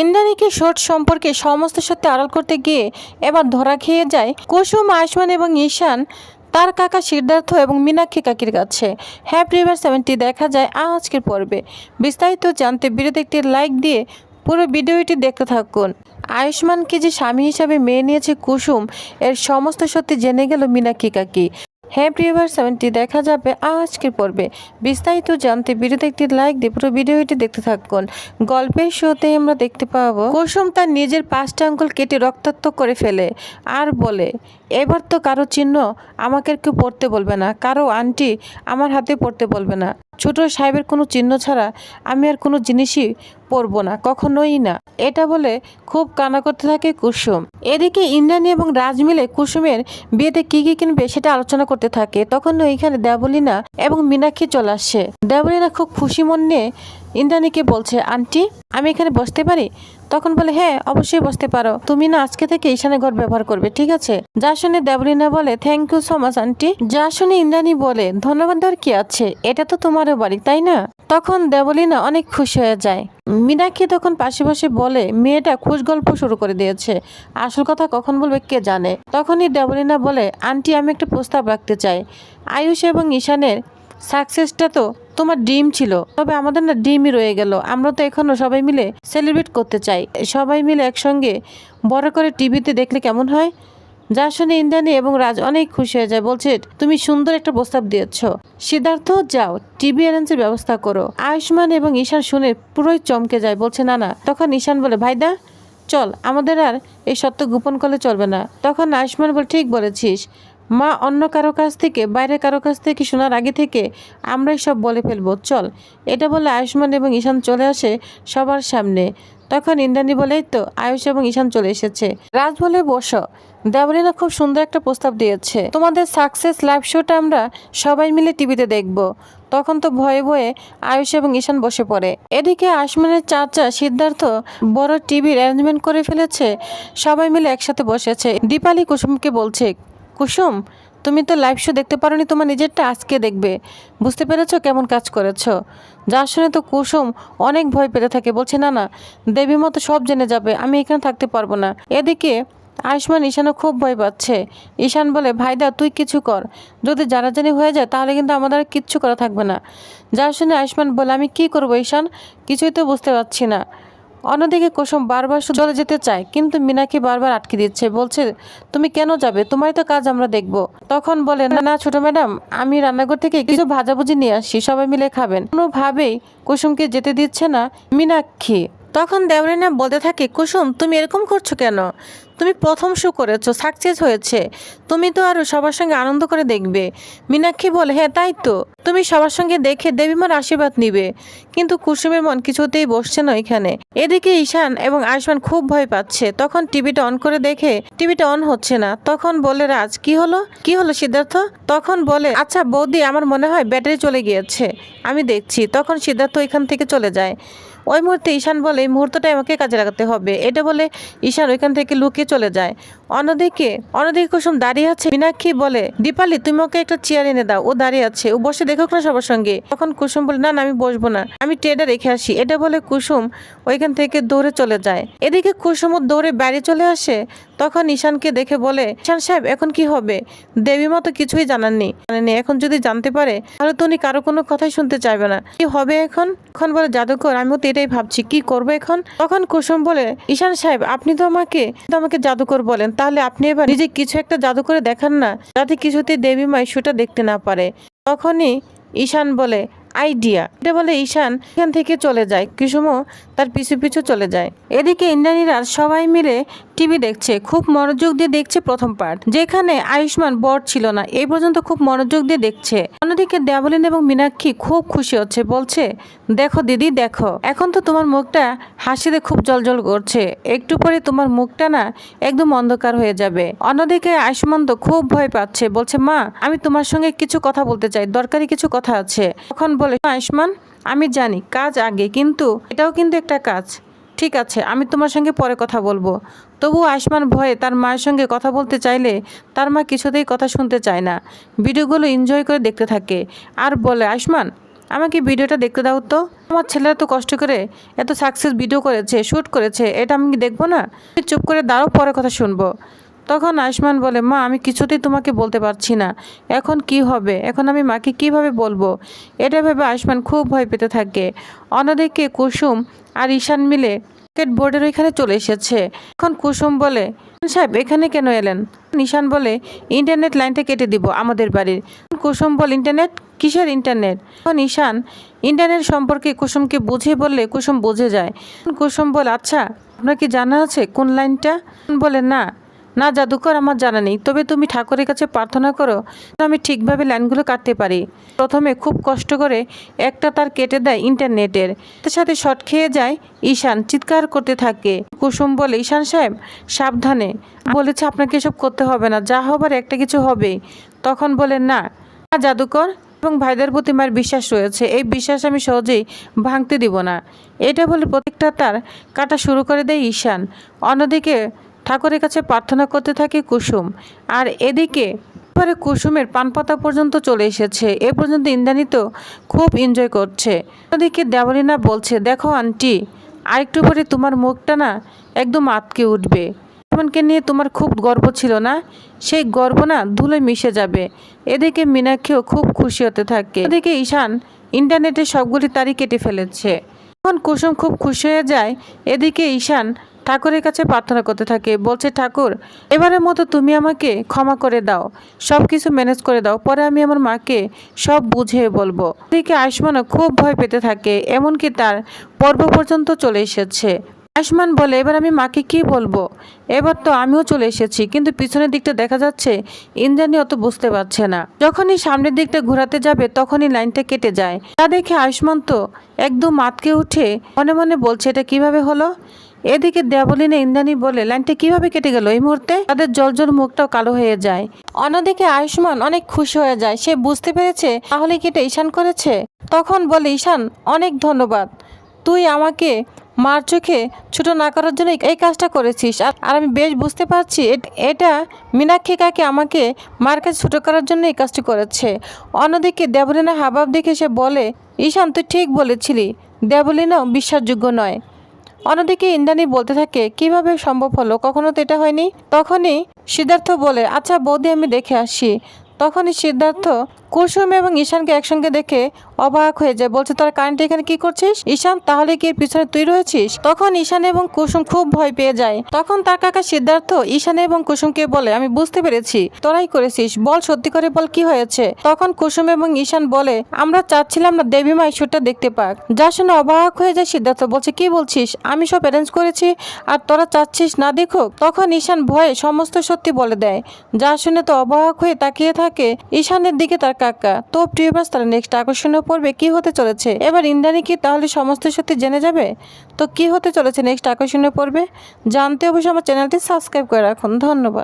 ইন্দ্রাণীকে শোট সম্পর্কে সমস্ত সত্যি আড়াল করতে গিয়ে এবার ধরা খেয়ে যায় কুসুম, আয়ুষ্মান এবং ঈশান। তার কাকা সিদ্ধার্থ এবং মীনাক্ষী কাকির কাছে। হ্যাপি রিভার সেভেনটি দেখা যায় আজকের পর্বে। বিস্তারিত জানতে ভিডিওতে একটি লাইক দিয়ে পুরো ভিডিওটি দেখতে থাকুন। আয়ুষ্মানকে যে স্বামী হিসাবে মেয়ে নিয়েছে কুসুম, এর সমস্ত সত্যি জেনে গেল মীনাক্ষী কাকি। হ্যাঁ প্রিয়বার সেভেনটি দেখা যাবে আজকের পর্বে। বিস্তারিত জানতে ভিডিওতে একটি লাইক দিয়ে পুরো ভিডিওটি দেখতে থাকুন। গল্পের শোতে আমরা দেখতে পাবো, কুসুম তার নিজের পাঁচটা আঙ্গুল কেটে রক্তাক্ত করে ফেলে আর বলে, এবার তো কারও চিহ্ন আমাকে কেউ পড়তে বলবে না। কারও আন্টি আমার হাতে পড়তে বলবে না। ছোট সাহেবের কোনো চিহ্ন ছাড়া আমি আর কোনো জিনিসই পরবো না, কখনোই না। এটা বলে খুব কানা করতে থাকে কুসুম। এদিকে ইন্দ্রাণী এবং রাজ মিলে কুসুমের বিয়েতে কি কি কিনবে সেটা আলোচনা করতে থাকে। তখন ওইখানে দেবলিনা এবং মীনাক্ষী চলে আসে। দেবলিনা খুব খুশি মন নিয়ে ইন্দ্রাণীকে বলছে, আন্টি, আমি এখানে বসতে পারি? তখন বলে হ্যাঁ অবশ্যই বসতে পারো। তুমি না আজকে থেকে ঈশানে ঘর ব্যবহার করবে, ঠিক আছে? যা শুনে দেবলীনা বলে thank you so much aunty যা শুনে ইন্দ্রাণী বলে, ধন্যবাদ দেওয়ার কি আছে? এটা তো তোমারও বাড়ি, তাই না? তখন দেবলিনা অনেক খুশি হয়ে যায়। মীনাক্ষী তখন পাশে বসে বলে, মেয়েটা খুশ গল্প শুরু করে দিয়েছে। আসল কথা কখন বলবে কে জানে? তখনই দেবলিনা বলে আন্টি আমি একটা প্রস্তাব রাখতে চাই। আয়ুষ এবং ঈশানের সাকসেসটা তো তোমার ডিম ছিল। তবে আমাদের না ডিমই রয়ে গেল। আমরা তো এখনও সবাই মিলে সেলিব্রেট করতে চাই। সবাই মিলে একসঙ্গে বড় করে টিভিতে দেখলে কেমন হয়? যা শুনে ইন্দ্রাণী এবং রাজ অনেক খুশি হয়ে যায়। বলছে, তুমি সুন্দর একটা প্রস্তাব দিয়েছ। সিদ্ধার্থ, যাও। টিভি অ্যারেঞ্জের ব্যবস্থা করো। আয়ুষ্মান এবং ঈশান শুনে পুরোই চমকে যায়। বলছে, না না। তখন ঈশান বলে ভাইদা চল। আমাদের আর এই সত্য গোপন করলে চলবে না। তখন আয়ুষ্মান বলে, ঠিক বলেছিস। মা অন্য কারও কাছ থেকে বাইরে কারও কাছ থেকে শোনার আগে থেকে আমরাই সব বলে ফেলব। চল, এটা বলে আয়ুষ্মান এবং ঈশান চলে আসে সবার সামনে। তখন ইন্দ্রাণী বলেই তো, আয়ুষ এবং ঈশান চলে এসেছে। রাজ বলে, বসো। দেবলীনা খুব সুন্দর একটা প্রস্তাব দিয়েছে। তোমাদের সাকসেস লাইভ শোটা আমরা সবাই মিলে টিভিতে দেখব। তখন তো ভয়ে ভয়ে আয়ুষ এবং ঈশান বসে পড়ে। এদিকে আয়ুষ্মানের চাচা সিদ্ধার্থ বড় টিভির অ্যারেঞ্জমেন্ট করে ফেলেছে। সবাই মিলে একসাথে বসেছে। দীপালি কুসুমকে বলছে কুসুম, তুমি তো লাইভ শো দেখতে পারোনি, তোমার নিজেরটা আজকে দেখবে। বুঝতে পেরেছ কেমন কাজ করেছ? যার শুনে তো কুসুম অনেক ভয় পেতে থাকে, বলছে, না না দেবী মতো সব জেনে যাবে, আমি এখানে থাকতে পারব না। এদিকে আয়ুষ্মান ঈশানও খুব ভয় পাচ্ছে। ঈশান বলে, ভাইদা, তুই কিছু কর। যদি জানাজানি হয়ে যায়, তাহলে কিন্তু আমাদের আর কিচ্ছু করা থাকবে না। যার শুনে আয়ুষ্মান বলে, আমি কি করব, ঈশান? কিছুই তো বুঝতে পারছি না। অন্যদিকে কুসুম বারবার চলে যেতে চায়, কিন্তু মিনাকে বারবার আটকে দিচ্ছে, বলছে, তুমি কেন যাবে? তোমারই তো কাজ আমরা দেখব। তখন বলে, না না, ছোট ম্যাডাম, আমি রান্নাঘর থেকে কিছু ভাজাভুজি নিয়ে আসি সবাই মিলে খাবেন। কোনোভাবেই কুসুমকে যেতে দিচ্ছে না মিনাক্ষী। তখন দেবরিনা বলতে থাকে, কুসুম, তুমি এরকম করছ কেন? তুমি প্রথম শো করেছ সাকসেস হয়েছে। তুমি তো আরও সবার সঙ্গে আনন্দ করে দেখবে। মীনাক্ষী বলে হ্যাঁ তাই তো। তুমি সবার সঙ্গে দেখে দেবীমার আশীর্বাদ নিবে। কিন্তু কুসুমের মন কিছুতেই বসছে না এখানে। এদিকে ঈশান এবং আয়ুষ্মান খুব ভয় পাচ্ছে। তখন টিভিটা অন করে দেখে টিভিটা অন হচ্ছে না। তখন বলে, রাজ, কি হলো? কি হলো সিদ্ধার্থ? তখন বলে আচ্ছা বৌদি, আমার মনে হয় ব্যাটারি চলে গিয়েছে। আমি দেখছি। তখন সিদ্ধার্থ এখান থেকে চলে যায়। ওই মুহূর্তে ঈশান বলে, এই মুহূর্তটাই আমাকে কাজে লাগাতে হবে। এটা বলে ঈশান ওইখান থেকে লুকিয়ে চলে যায়। অন্যদিকে অন্যদিকে কুসুম দাঁড়িয়ে আছে। মীনাক্ষী বলে, দীপালি, তুমি ওকে একটা চেয়ার এনে দাও। ও দাঁড়িয়ে আছে। ও বসে দেখুক না সবার সঙ্গে। তখন কুসুম বলে, না না, আমি বসবো না। আমি ট্রেডে রেখে আসি। এটা বলে কুসুম ওইখান থেকে দৌড়ে চলে যায়। এদিকে কুসুমও দৌড়ে বাড়ি চলে আসে। তখন ঈশানকে দেখে বলে, ঈশান সাহেব, এখন কি হবে? দেবী মতো কিছুই জানাননি জানেনি এখন যদি জানতে পারে, তাহলে তো উনি কারও কোনো কথাই শুনতে চাইবে না। কি হবে এখন? এখন বলে, জাদুকর, আমিও তো এটাই ভাবছি। কি করব এখন? তখন কুসুম বলে, ঈশান সাহেব, আপনি তো আমাকে তো আমাকে জাদুকর বলেন। তাহলে আপনি এবার নিজে কিছু একটা জাদু করে দেখান না, যাতে কিছুতেই দেবী মাই সেটা দেখতে না পারে। তখনই ঈশান বলে, আইডিয়া। এটা বলে, ঈশান, এখান থেকে চলে যায়। কুসুমও তার পিছু পিছু চলে যায়। এদিকে ইন্দ্রাণীরা সবাই মিলে টিভি দেখছে, খুব মনোযোগ দিয়ে দেখছে প্রথম পার্ট যেখানে আয়ুষ্মান বর ছিল না, এই পর্যন্ত খুব মনোযোগ দিয়ে দেখছে। অন্যদিকে দেবলিন এবং মীনাক্ষী খুব খুশি হচ্ছে, বলছে, দেখো দিদি, দেখো, এখন তো তোমার মুখটা হাসিতে খুব জলজল করছে, একটু পরে তোমার মুখটা না একদম অন্ধকার হয়ে যাবে। অন্যদিকে আয়ুষ্মান তো খুব ভয় পাচ্ছে, বলছে, মা, আমি তোমার সঙ্গে কিছু কথা বলতে চাই, দরকারি কিছু কথা আছে। তখন বলে আয়ুষ্মান আমি জানি, কাজ আগে, কিন্তু এটাও কিন্তু একটা কাজ। ঠিক আছে, আমি তোমার সঙ্গে পরে কথা বলব। তবু আয়ুষ্মান ভয়ে তার মায়ের সঙ্গে কথা বলতে চাইলে তার মা কিছুতেই কথা শুনতে চায় না। ভিডিওগুলো এনজয় করে দেখতে থাকে। আর বলে, আয়ুষ্মান, আমাকে ভিডিওটা দেখতে দাও তো। আমার ছেলেরা তো কষ্ট করে এত সাকসেস ভিডিও করেছে শ্যুট করেছে, এটা আমি দেখব না? চুপ করে দাঁড়াও, পরে কথা শুনব। তখন আয়ুষ্মান বলে, মা, আমি কিছুতেই তোমাকে বলতে পারছি না। এখন কি হবে? এখন আমি মাকে কীভাবে বলব? এটা ভেবে আয়ুষ্মান খুব ভয় পেতে থাকে। অন্যদিকে কুসুম আর ঈশান মিলে ক্রিকেট বোর্ডের ওইখানে চলে এসেছে। এখন কুসুম বলে সাহেব, এখানে কেন এলেন? নিশান বলে, ইন্টারনেট লাইনটা কেটে দিব আমাদের বাড়ির। কুসুম বল, ইন্টারনেট? কিসের ইন্টারনেট? তখন ঈশান, ইন্টারনেট সম্পর্কে কুসুমকে বুঝিয়ে বললে কুসুম বুঝে যায়। কুসুম বলে আচ্ছা আপনার কি জানা আছে কোন লাইনটা? বলে, না। না, জাদুকর আমার জানা নেই। তবে তুমি ঠাকুরের কাছে প্রার্থনা করো আমি ঠিকভাবে লাইনগুলো কাটতে পারি। প্রথমে খুব কষ্ট করে একটা তার কেটে দেয় ইন্টারনেটের। তার সাথে শর্ট খেয়ে যায় ঈশান, চিৎকার করতে থাকে। কুসুম বলে, ঈশান সাহেব, সাবধানে। বলেছে, আপনাকে এসব করতে হবে না, যা হবার একটা কিছু হবে তখন বলে, না। জাদুকর। এবং ভাইদের প্রতি মায়ের বিশ্বাস রয়েছে। এই বিশ্বাস আমি সহজেই ভাঙতে দিব না। এটা বলে প্রত্যেকটা তার কাটা শুরু করে দেয় ঈশান। অন্যদিকে ঠাকুরের কাছে প্রার্থনা করতে থাকে কুসুম। আর এদিকে এবারে কুসুমের পানপাতা পর্যন্ত চলে এসেছে। এ পর্যন্ত ইন্দ্রাণী তো খুব এনজয় করছে। অন্যদিকে দেবলীনা বলছে, দেখো আন্টি, আরেকটু পরে তোমার মুখটা না একদম আটকে উঠবে। জীবনকে নিয়ে তোমার খুব গর্ব ছিল না? সেই গর্ব না ধুলে মিশে যাবে। এদিকে মীনাক্ষীও খুব খুশি হতে থাকে। এদিকে ঈশান ইন্টারনেটে সবগুলি তারিখ কেটে ফেলেছে। তখন কুসুম খুব খুশি হয়ে যায়। এদিকে ঈশান ঠাকুরের কাছে প্রার্থনা করতে থাকে, বলছে, ঠাকুর, এবারের মতো তুমি আমাকে ক্ষমা করে দাও সব কিছু ম্যানেজ করে দাও, পরে আমি আমার মাকে সব বুঝিয়ে বলব। এদিকে আয়ুষ্মানও খুব ভয় পেতে থাকে, এমনকি তার পর্ব পর্যন্ত চলে এসেছে। আয়ুষ্মান বলে, এবার আমি মাকে কি বলব? এবার তো আমিও চলে এসেছি, কিন্তু পিছনের দিকটা দেখা যাচ্ছে ইন্দ্রাণী অত বুঝতে পারছে না। যখনই সামনের দিকটা ঘোরাতে যাবে, তখনই লাইনটা কেটে যায়। তা দেখে আয়ুষ্মান তো একদম মাতকে উঠে মনে মনে বলছে, এটা কীভাবে হলো? এদিকে দেবলিনে ইন্দ্রাণী বলে, লাইনটা কীভাবে কেটে গেল এই মুহূর্তে? তাদের জল মুখটাও কালো হয়ে যায়। অন্যদিকে আয়ুষ্মান অনেক খুশি হয়ে যায়। সে বুঝতে পেরেছে? তাহলে কি এটা ঈশান করেছে? তখন বলে, ঈশান, অনেক ধন্যবাদ। তুই আমাকে মার চোখে ছোট না করার জন্য এই কাজটা করেছিস। আর আমি বেশ বুঝতে পারছি এটা মীনাক্ষী কাকে আমাকে মার কাছে ছোট করার জন্য এই কাজটি করেছে। অন্যদিকে দেবলীনা হাবাব দেখে সে বলে, ঈশান, তুই ঠিক বলেছিলি। দেবলীনাও বিশ্বাসযোগ্য নয়। অন্যদিকে ইন্দ্রাণী বলতে থাকে, কীভাবে সম্ভব হলো? কখনো তো এটা হয়নি? তখনই সিদ্ধার্থ বলে আচ্ছা বৌদি, আমি দেখে আসি। তখনই সিদ্ধার্থ কুসুম এবং ঈশানকে একসঙ্গে দেখে অবাক হয়ে যায়। বলছে, তোরা কারেন্ট এখানে কি করছিস? ঈশান, তাহলে কি পিছনে তুই রয়েছিস? তখন ঈশান এবং কুসুম খুব ভয় পেয়ে যায়। তখন তার কাকা সিদ্ধার্থ ঈশান এবং কুসুমকে বলে, আমি বুঝতে পেরেছি, তোরাই করেছিস। বল, সত্যি করে বল, কি হয়েছে? তখন কুসুম এবং ঈশান বলে, আমরা চাচ্ছিলাম না দেবী মা ঈশ্বরটা দেখতে পাক। যা শুনে অবাক হয়ে যায় সিদ্ধার্থ। বলছে, কি বলছিস? আমি সব অ্যারেঞ্জ করেছি আর তোরা চাচ্ছিস না দেখুক? তখন ঈশান ভয়ে সমস্ত সত্যি বলে দেয়। যা শুনে তো অবাক হয়ে তাকিয়ে থাকে ঈশানের দিকে তার কাকা। তো প্রিয় প্রিয়বাস তাহলে নেক্সট আকর্ষণীয় পর্বে কি হতে চলেছে? এবার ইন্দ্রাণী কি তাহলে সমস্ত সত্যি জেনে যাবে? তো কি হতে চলেছে নেক্সট আকর্ষণীয় পর্বে? জানতে অবশ্যই আমার চ্যানেলটি সাবস্ক্রাইব করে রাখুন। ধন্যবাদ।